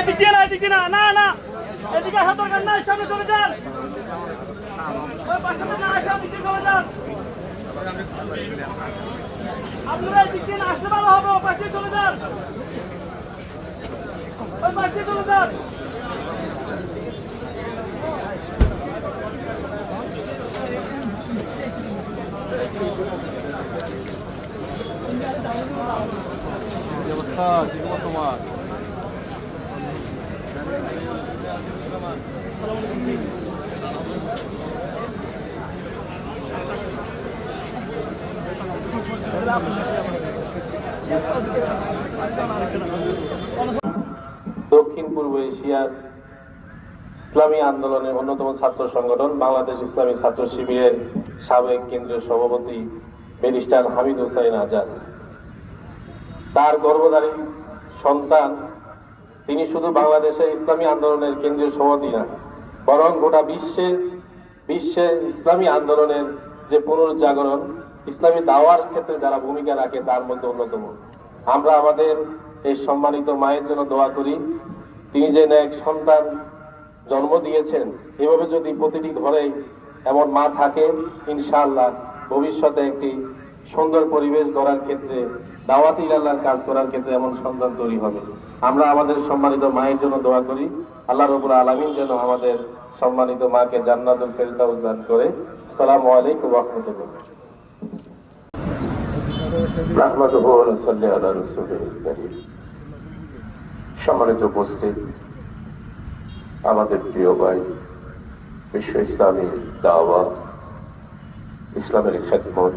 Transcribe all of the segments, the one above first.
এদিকে না এদিকে না না না। এদিকে হাত দরকার না সামনে চলে যান। আপনারা এদিকে না আসতে ভালো হবে পাঠিয়ে চলে যান। ওই পাঠিয়ে চলে যান। কি অবস্থা? কি তোমার? দক্ষিণ পূর্ব এশিয়ার ইসলামী আন্দোলনের অন্যতম ছাত্র সংগঠন বাংলাদেশ ইসলামী ছাত্র শিবিরের সাবেক কেন্দ্রীয় সভাপতি ব্যারিস্টার হামিদ হুসাইন আজাদ। তার গর্ভধারী সন্তান তিনি শুধু বাংলাদেশের ইসলামী আন্দোলনের কেন্দ্রীয় সভাপতি না, বরং গোটা বিশ্বে বিশ্বে ইসলামী আন্দোলনের যে পুনরুজ্জাগরণ, ইসলামী দাওয়ার ক্ষেত্রে যারা ভূমিকা রাখে তার মধ্যে অন্যতম। আমরা আমাদের এই সম্মানিত মায়ের জন্য দোয়া করি, তিনি যে এক সন্তান জন্ম দিয়েছেন, এভাবে যদি প্রতিটি ঘরে এমন মা থাকে, ইনশাআল্লাহ ভবিষ্যতে একটি সুন্দর পরিবেশ গড়ার ক্ষেত্রে, দাওয়াতি আল্লাহর কাজ করার ক্ষেত্রে এমন সন্তান তৈরি হবে। আমরা আমাদের সম্মানিত মায়ের জন্য দোয়া করি, আল্লাহ রবুল আলমিন যেন আমাদের সম্মানিত মাকে জান্নাতুল ফেরদাউস দান করে। সালাম আলাইকুম রহমতুল্লাহ। সম্মানিত উপস্থিত, আমাদের প্রিয় ভাই, বিশ্ব ইসলামী দাওয়া ইসলামের খেদমত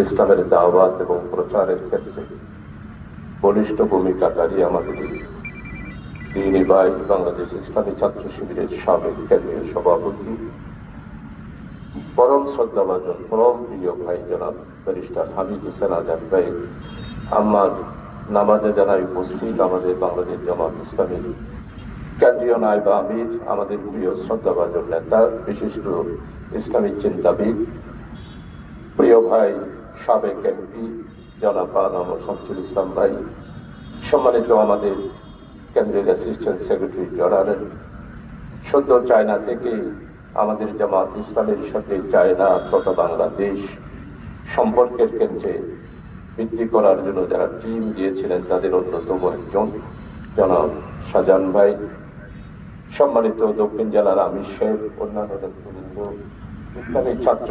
ইসলামের দাওয়াত এবং প্রচারের ক্ষেত্রে বলিষ্ঠ ভূমিকাকারী আমাদের দিনী ভাই, বাংলাদেশ ইসলামী ছাত্র শিবিরের সাবেক কেন্দ্রীয় সভাপতি, পরম শ্রদ্ধাভাজন, পরম প্রিয় ভাই জনাব ব্যারিস্টার হামিদ হোসেন আজাদ ভাই আমার নামাজে জানাই উপস্থিত আমাদের বাংলাদেশ জামাত ইসলামী কেন্দ্রীয় নায়ব আমির, আমাদের প্রিয় শ্রদ্ধাভাজন নেতা, বিশিষ্ট ইসলামী চিন্তাবিদ, প্রিয় ভাই সাবেক এমপি জনাব আনাম শামসুল ইসলাম ভাই, সম্মানিত আমাদের কেন্দ্রীয় অ্যাসিস্ট্যান্ট সেক্রেটারি জেনারেল সদ্য চায়না থেকে আমাদের জামাত ইসলামের সাথে চায়না তথা বাংলাদেশ সম্পর্কের ক্ষেত্রে বৃদ্ধি করার জন্য যারা টিম দিয়েছিলেন, তাদের অন্যতম একজন জনাব শাহজাহান ভাই। সম্মানিত দক্ষিণ জেলার আমির সাহেব, অন্যান্য নেতৃবৃন্দ ইসলামী ছাত্র